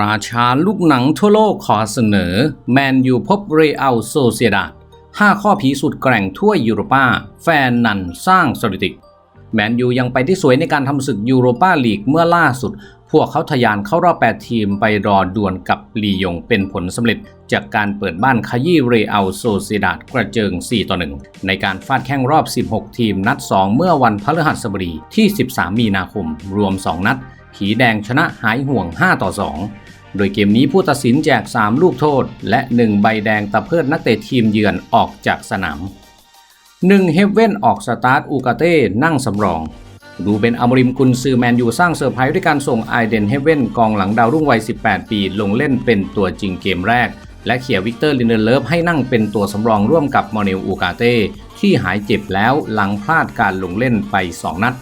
ราชาลูกหนังทั่วโลกขอเสนอ แมนยูพบเรอัลโซเซียดาด5ข้อผีสุดแกร่งทั่วยูโรปาแฟนนันสร้างสถิติ แมนยูยังไปที่สวยในการทำศึกยูโรปาลีกเมื่อล่าสุด พวกเขาทะยานเข้ารอบ 8 ทีมไปรอด่วลกับลียงเป็นผลสำเร็จ จากการเปิดบ้านขยี้เรอัลโซเซดาดกระเจิง 4 ต่อ 1 ในการฟาดแข่งรอบ 16 ทีมนัด 2 เมื่อวันพฤหัสบดีที่ 13 มีนาคม รวม 2 นัด ผีแดงชนะหายห่วง 5 ต่อ 2 โดยเกมนี้ผู้ตัดสินแจก 3 ลูกโทษ และ 1 ใบแดงตะเพิดนักเตะทีมเยือนออกจากสนาม 1. เฮฟเว่นออกสตาร์ทอูกาเต้นั่งสำรอง ดูเป็นอมริมกุนซือแมนยูสร้างเซอร์ไพรส์ด้วยการส่งไอเดนเฮเว่นกองหลังดาวรุ่งวัย 18 ปี ลงเล่นเป็นตัวจริงเกมแรก และเขี่ยวิกเตอร์ลินเดเลฟให้นั่งเป็นตัวสำรองร่วมกับมอเนลอูกาเต้ที่หายเจ็บแล้วหลังพลาดการลงเล่นไป 2 นัด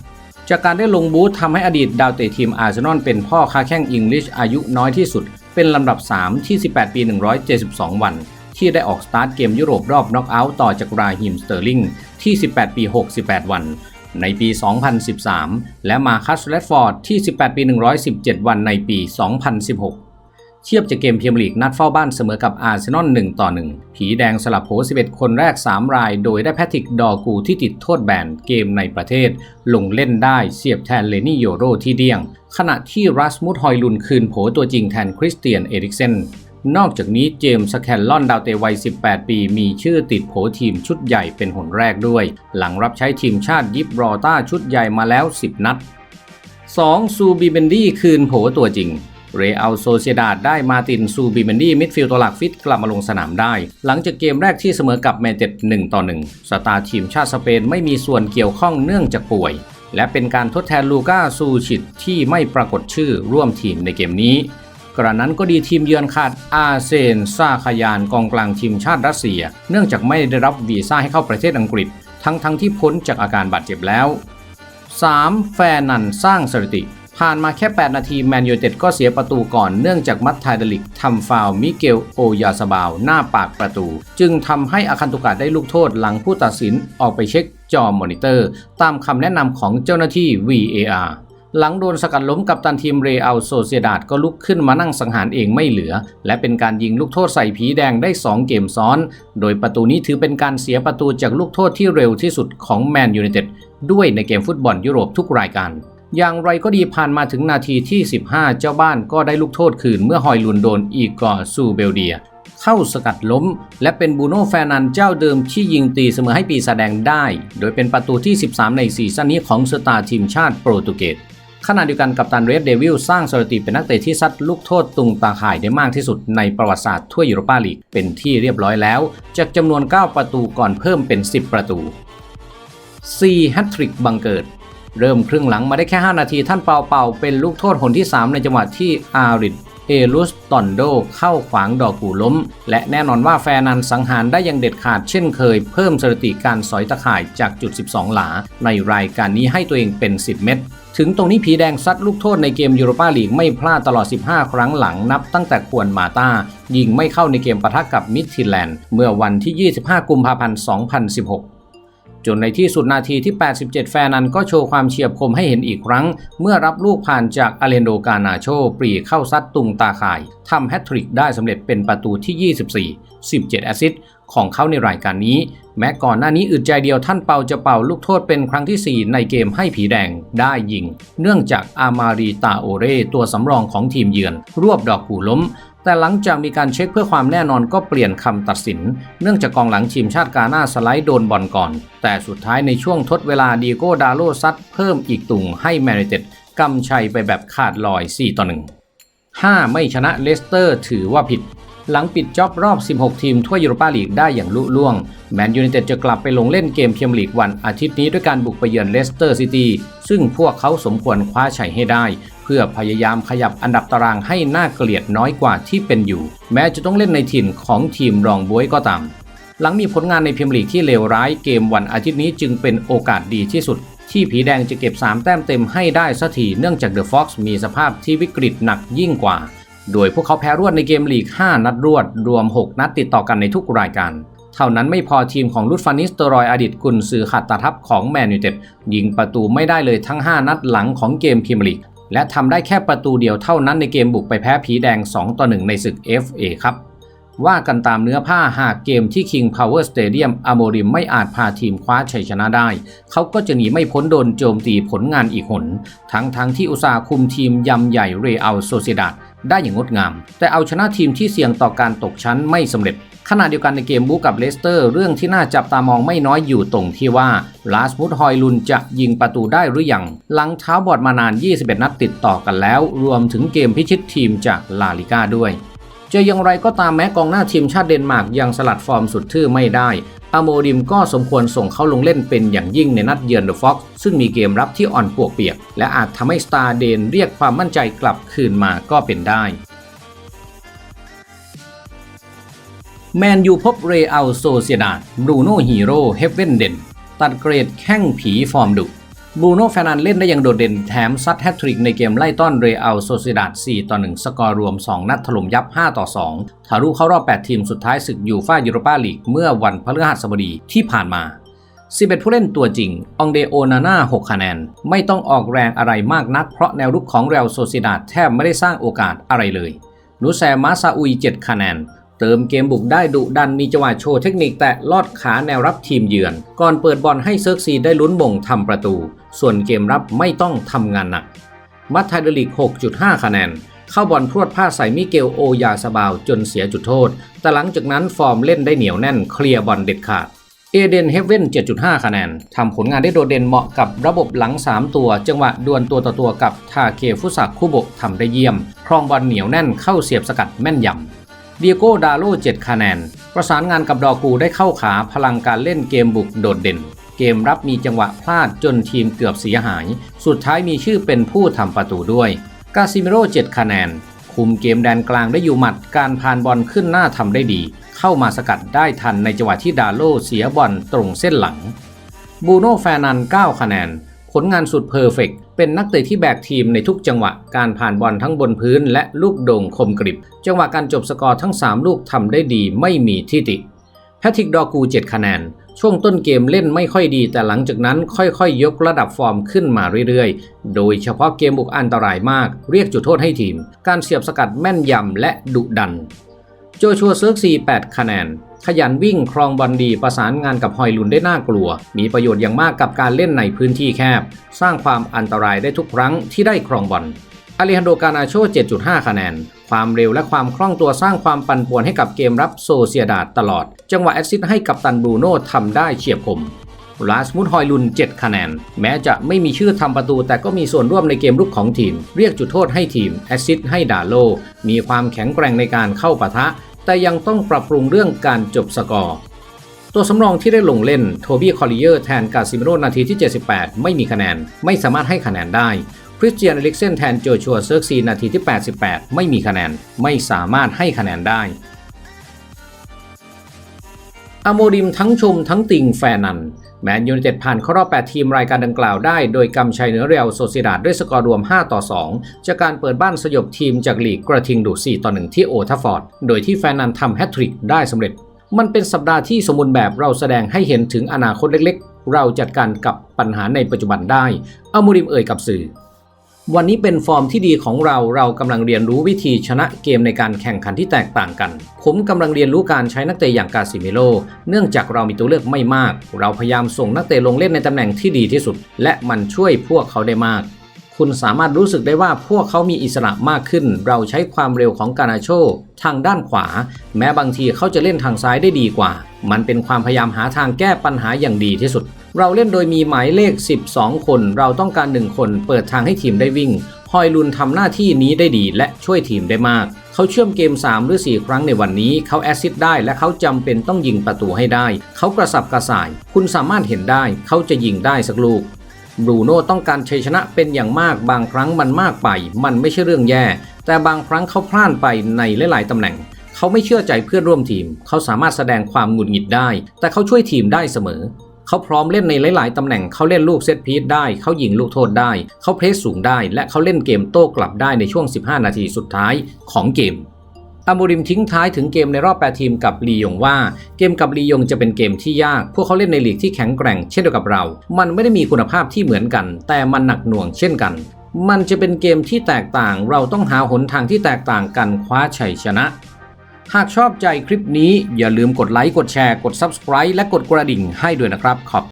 จากการได้ลงบูธทำให้อดีตดาวเตะทีมอาร์เซนอลเป็นพ่อค้าแข้งอังกฤษอายุน้อยที่สุด เป็นลำดับ 3 ที่ 18 ปี 172 วัน ที่ได้ออกสตาร์ทเกมยุโรปรอบน็อกเอาท์ต่อจากราฮิมสเตอร์ลิงที่ 18 ปี 68 วัน ในปี 2013 และมาคัสแรดฟอร์ดที่ 18 ปี 117 วันในปี 2016 เทียบจากเกมเมียร์ลีกนัดเฝ้าบ้านเสมอกับอาร์เซนอล1ต่อ 1 ผีแดงสลับโผ11 คนแรก 3 ราย โดยได้แพทริกดอกูที่ติดโทษแบนเกมในประเทศ ลงเล่นได้เสียบแทนเลนี่โยโรที่เดียง ขณะที่รัสมุดฮอยลุนคืนโผตัวจริงแทนคริสเตียนเอริกเซนนอกจากนี้เจมส์แคนลอนดาวเตวัย 18 ปี มีชื่อติดโผทีมชุดใหญ่เป็นหนแรกด้วย หลังรับใช้ทีมชาติยิบรอต้าชุดใหญ่มาแล้ว 10 นัด 2. ซูบีเบนดี้คืนโผตัวจริง เรอัลโซเซดาดได้มาตินซูบีเบนดี้มิดฟิลด์ตัวหลักฟิตกลับมาลงสนามได้ หลังจากเกมแรกที่เสมอกับแมนเต็ด1ต่อ1สตาร์ทีมชาติสเปนไม่มีส่วนเกี่ยวข้องเนื่องจากป่วย และเป็นการทดแทนลูก้าซูชิตที่ไม่ปรากฏชื่อร่วมทีมในเกมนี้กระนั้นก็ดีทีมเยือนขาดอาเซนซาคายานกองกลางทีมชาติรัสเซีย เนื่องจากไม่ได้รับวีซ่าให้เข้าประเทศอังกฤษ ทั้งทั้งที่พ้นจากอาการบาดเจ็บแล้ว 3. แฟนนันสร้างสถิติ ผ่านมาแค่ 8 นาทีแมนยูเต็ดก็เสียประตูก่อนเนื่องจากมัตไทเดลิกทำฟาวมิเกลโอยาสบาว หน้าปากประตู จึงทำให้อาคันตุกะได้ลูกโทษหลังผู้ตัดสินออกไปเช็คจอมอนิเตอร์ ตามคำแนะนำของเจ้าหน้าที่ VAR หลังโดนสกัดล้มกับตันทีมเรอัลโซเซียดาดก็ลุกขึ้นมานั่งสังหารเองไม่เหลือ และเป็นการยิงลูกโทษใส่ผีแดงได้ 2 เกมซ้อน โดยประตูนี้ถือเป็นการเสียประตูจากลูกโทษที่เร็วที่สุดของแมนยูไนเต็ดด้วยในเกมฟุตบอลยุโรปทุกรายการ อย่างไรก็ดีผ่านมาถึงนาทีที่ 15 เจ้าบ้านก็ได้ลูกโทษคืนเมื่อฮอยลุนโดนอีกอร์ซูเบลเดีย เข้าสกัดล้ม และเป็นบูโน่แฟนันเจ้าเดิมที่ยิงตีเสมอให้ปีแสดงได้ โดยเป็นประตูที่ 13 ในซีซั่นนี้ของสตาร์ทีมชาติโปรตุเกสขณะเดียวกันกับตันเรดเดวิลสร้างสถิติเป็นนักเตะที่ซัดลูกโทษตุงตาข่ายได้มากที่สุดในประวัติศาสตร์ทั่วยูโรปาลีกเป็นที่เรียบร้อยแล้ว จากจำนวน 9 ประตูก่อนเพิ่มเป็น 10 ประตู 4. แฮตทริกบังเกิด เริ่มครึ่งหลังมาได้แค่ 5 นาทีท่านเปาเปาเป็นลูกโทษหนที่ 3 ในจังหวะที่อาริดเอลุสตอนโดเข้าขวางดอกกูล้ม และแน่นอนว่าแฟนันสังหารได้อย่างเด็ดขาดเช่นเคย เพิ่มสถิติการสอยตะข่ายจากจุด 12 หลา ในรายการนี้ให้ตัวเองเป็น 10 เม็ดถึงตรงนี้ผีแดงซัดลูกโทษในเกมยูโรปาลีกไม่พลาดตลอด 15 ครั้งหลังนับตั้งแต่ควรมาตายิงไม่เข้าในเกมปะทะกับมิดทิแลนด์เมื่อวันที่ 25 กุมภาพันธ์ 2016 จนในที่สุดนาทีที่ 87 แฟนันก็โชว์ความเฉียบคมให้เห็นอีกครั้ง เมื่อรับลูกผ่านจากอเลนโดกานาโชปรีเข้าซัดตุงตาข่ายทำแฮตทริกได้สำเร็จเป็นประตูที่ 24 17 แอสซิส ของเขาในรายการนี้ แม้ก่อนหน้านี้อึดใจเดียวท่านเปาจะเป่าลูกโทษเป็นครั้งที่ 4 ในเกมให้ผีแดงได้ยิง เนื่องจากอามารีตาโอเรตัวสำรองของทีมเยือน รวบดอกหูล้มแต่หลังจากมีการเช็คเพื่อความแน่นอนก็เปลี่ยนคำตัดสิน เนื่องจากกองหลังทีมชาติกาหน้าสไลด์โดนบอลก่อน แต่สุดท้ายในช่วงทดเวลาดีโก้ดาโลซัดเพิ่มอีกตุงให้แมริเต็ดกำชัยไปแบบขาดลอย 4 ต่อ 1 5 ไม่ชนะเลสเตอร์ถือว่าผิด หลังปิดจ็อบรอบ 16 ทีมทั่วยูโรปาลีกได้อย่างลุล่วง แมนยูไนเต็ดจะกลับไปลงเล่นเกมเมียร์ลีกวันอาทิตย์นี้ด้วยการบุกไปเยือนเลสเตอร์ซิตี้ซึ่งพวกเขาสมควรคว้าชัยให้ได้ เพื่อพยายามขยับอันดับตารางให้น่าเกลียดน้อยกว่าที่เป็นอยู่ แม้จะต้องเล่นในถิ่นของทีมรองบวยก็ตามหลังมีผลงานในเมียร์ลีกที่เลวร้ายเกมวันอาทิตย์นี้จึงเป็นโอกาสดีที่สุดที่ผีแดงจะเก็บ 3 แต้มเต็มให้ได้สักทีเนื่องจากเดอะฟ็อกซ์มีสภาพที่วิกฤตหนักยิ่งกว่า โดยพวกเขาแพ้รวดในเกมลีก 5 นัดรวด รวม 6 นัดติดต่อกันในทุกรายการ เท่านั้นไม่พอทีมของลุดฟานิสเตรอยอดีตกุนซือขัดตาทัพของแมนยูเต็ดยิงประตูไม่ได้เลยทั้ง 5 นัดหลังของเกมพรีเมียร์ลีก และทำได้แค่ประตูเดียวเท่านั้นในเกมบุกไปแพ้ผีแดง 2 ต่อ 1 ในศึก FA ครับว่ากันตามเนื้อผ้าหากเกมที่ King Power Stadium อโมริมไม่อาจพาทีมคว้าชัยชนะได้ เขาก็จะหนีไม่พ้นโดนโจมตีผลงานอีกหน ทั้งทั้งที่อุตสาห์คุมทีมยำใหญ่เรอัลโซเซดาด ได้อย่างงดงาม แต่เอาชนะทีมที่เสี่ยงต่อการตกชั้นไม่สำเร็จ ขณะเดียวกันในเกมบู๊กับเลสเตอร์ เรื่องที่น่าจับตามองไม่น้อยอยู่ตรงที่ว่าลาสมุดฮอยลุนจะยิงประตูได้หรือยัง หลังเท้าบอดมานาน 21 นัดติดต่อกันแล้ว รวมถึงเกมพิชิตทีมจากลาลิก้าด้วย จะอย่างไรก็ตามแม้กองหน้าทีมชาติเดนมาร์กยังสลัดฟอร์มสุดทื่อไม่ได้อโมดิมก็สมควรส่งเข้าลงเล่นเป็นอย่างยิ่งในนัดเยือนเดอะฟ็อกซ์ซึ่งมีเกมรับที่อ่อนปวกเปียก และอาจทำให้สตาร์เดนเรียกความมั่นใจกลับคืนมาก็เป็นได้แมนยูพบเรอัลโซเซียดาดบรูโน่ฮีโร่เฮฟเวนเดนตัดเกรดแข้งผีฟอร์มดุ บูโน่แฟนันเล่นได้อย่างโดดเด่นแถมซัดแฮตทริกในเกมไล่ต้อนเรอัลโซเซียดาด4ต่อ 1 สกอร์รวม 2 นัดถล่มยับ 5 ต่อ 2 ทะลุเข้ารอบ 8 ทีมสุดท้ายศึกยูฟ่ายูโรปาลีกเมื่อวันพฤหัสบดีที่ผ่านมา 11 ผู้เล่นตัวจริง องเดโอนาน่า 6 คะแนน ไม่ต้องออกแรงอะไรมากนัก เพราะแนวรุกของเรอัลโซเซียดาดแทบไม่ได้สร้างโอกาสอะไรเลย นูแซมาซาอุย 7 คะแนนเติมเกมบุกได้ดุดันมีจังหวะโชว์เทคนิคแตะลอดขาแนวรับทีมเยือน ก่อนเปิดบอลให้เซิร์กซีได้ลุ้นบ่งทำประตู ส่วนเกมรับไม่ต้องทำงานหนัก มัตไทเดลิก 6.5 คะแนน เข้าบอลพรวดพลาดใส่มิเกลโอยาสบาวจนเสียจุดโทษ แต่หลังจากนั้นฟอร์มเล่นได้เหนียวแน่นเคลียร์บอลเด็ดขาด เอเดนเฮเว่น 7.5 คะแนน ทำผลงานได้โดดเด่นเหมาะกับระบบหลัง 3 ตัว จังหวะดวลตัวต่อตัวกับทาเคฟุสักคุโบะทำได้เยี่ยม ครองบอลเหนียวแน่นเข้าเสียบสกัดแม่นยำเดียโกดาโล7คะแนน ประสานงานกับดอกูได้เข้าขาพลังการเล่นเกมบุกโดดเด่น เกมรับมีจังหวะพลาดจนทีมเกือบเสียหาย สุดท้ายมีชื่อเป็นผู้ทำประตูด้วย กาซิเมโร่7คะแนน คุมเกมแดนกลางได้อยู่หมัด การผ่านบอลขึ้นหน้าทำได้ดี เข้ามาสกัดได้ทันในจังหวะที่ดาโลเสียบอลตรงเส้นหลัง บูโน่แฟนัน 9 คะแนน ผลงานสุดเพอร์เฟกเป็นนักเตะที่แบกทีมในทุกจังหวะ การผ่านบอลทั้งบนพื้นและลูกโด่งคมกริบ จังหวะการจบสกอร์ทั้ง 3 ลูกทำได้ดีไม่มีที่ติ แพทริกดอกู 7 คะแนน ช่วงต้นเกมเล่นไม่ค่อยดี แต่หลังจากนั้นค่อยๆยกระดับฟอร์มขึ้นมาเรื่อยๆ โดยเฉพาะเกมบุกอันตรายมาก เรียกจุดโทษให้ทีม การเสียบสกัดแม่นยำและดุดัน โจชัวเซิร์กซี8คะแนน ขยันวิ่งครองบอลดีประสานงานกับฮอยลุนได้น่ากลัว มีประโยชน์อย่างมากกับการเล่นในพื้นที่แคบ สร้างความอันตรายได้ทุกครั้งที่ได้ครองบอล อเลฮันโดกานาโช 7.5 คะแนน ความเร็วและความคล่องตัวสร้างความปั่นป่วนให้กับเกมรับโซเซียดาดตลอด จังหวะแอสซิสต์ให้กับตันบรูโน่ทำได้เฉียบคมลาสมุดฮอยลุน 7 คะแนน แม้จะไม่มีชื่อทำประตูแต่ก็มีส่วนร่วมในเกมรุกของทีม เรียกจุดโทษให้ทีม แอสซิสต์ให้ดาโล มีความแข็งแกร่งในการเข้าปะทะ แต่ยังต้องปรับปรุงเรื่องการจบสกอร์ตัวสำรองที่ได้ลงเล่น โทบี้คอลลิเยอร์แทนกาซิเมโรนาทีที่ 78 ไม่มีคะแนน ไม่สามารถให้คะแนนได้ ริสเตียนอลิกเซนแทนโจชัวเซิร์กซีนาทีที่ 88 ไม่มีคะแนน ไม่สามารถให้คะแนนได้อโมดิมทั้งชมทั้งติงแฟนัน แมนยูไนเต็ดผ่านเข้ารอบ 8 ทีมรายการดังกล่าวได้ โดยกำชัยเหนือเรียลโซเซดาดด้วยสกอร์รวม 5 ต่อ 2 จากการเปิดบ้านสยบทีมจากลีกกระทิงดู4ต่อ 1 ที่โอทัฟฟอร์ด โดยที่แฟนันทำแฮตทริกได้สำเร็จ มันเป็นสัปดาห์ที่สมบูรณ์แบบเราแสดงให้เห็นถึงอนาคตเล็กๆ เราจัดการกับปัญหาในปัจจุบันได้อโมดิมเอ่ยกับสื่อ วันนี้เป็นฟอร์มที่ดีของเราเรากำลังเรียนรู้วิธีชนะเกมในการแข่งขันที่แตกต่างกัน ผมกำลังเรียนรู้การใช้นักเตะอย่างกาซิเมโล เนื่องจากเรามีตัวเลือกไม่มาก เราพยายามส่งนักเตะลงเล่นในตำแหน่งที่ดีที่สุด และมันช่วยพวกเขาได้มาก คุณสามารถรู้สึกได้ว่าพวกเขามีอิสระมากขึ้น เราใช้ความเร็วของกานาโชทางด้านขวา แม้บางทีเขาจะเล่นทางซ้ายได้ดีกว่า มันเป็นความพยายามหาทางแก้ปัญหาอย่างดีที่สุด เราเล่นโดยมีหมายเลข 12 คน เราต้องการ 1 คน เปิดทางให้ทีมได้วิ่ง ฮอยลุนทำหน้าที่นี้ได้ดีและช่วยทีมได้มาก เขาเชื่อมเกม 3 หรือ 4 ครั้งในวันนี้ เขาแอซิสต์ได้และเขาจำเป็นต้องยิงประตูให้ได้ เขากระสับกระส่าย คุณสามารถเห็นได้ เขาจะยิงได้สักลูกบรูโน่ต้องการชัยชนะเป็นอย่างมาก บางครั้งมันมากไป มันไม่ใช่เรื่องแย่ แต่บางครั้งเขาพลาดไปในหลายๆตำแหน่ง เขาไม่เชื่อใจเพื่อนร่วมทีม เขาสามารถแสดงความหงุดหงิดได้ แต่เขาช่วยทีมได้เสมอ เขาพร้อมเล่นในหลาย ๆ ตำแหน่งเขาเล่นลูกเซตพีซได้ เขายิงลูกโทษได้ เขาเพรสสูงได้ และเขาเล่นเกมโต้กลับได้ในช่วง 15 นาทีสุดท้ายของเกมอามูริมทิ้งท้ายถึงเกมในรอบ 8 ทีมกับลียงว่า เกมกับลียงจะเป็นเกมที่ยาก พวกเขาเล่นในลีกที่แข็งแกร่งเช่นเดียวกับเรา มันไม่ได้มีคุณภาพที่เหมือนกัน แต่มันหนักหน่วงเช่นกัน มันจะเป็นเกมที่แตกต่าง เราต้องหาหนทางที่แตกต่างกันคว้าชัยชนะ หากชอบใจคลิปนี้อย่าลืมกดไลค์กดแชร์กด Subscribe และกดกระดิ่งให้ด้วยนะครับขอบ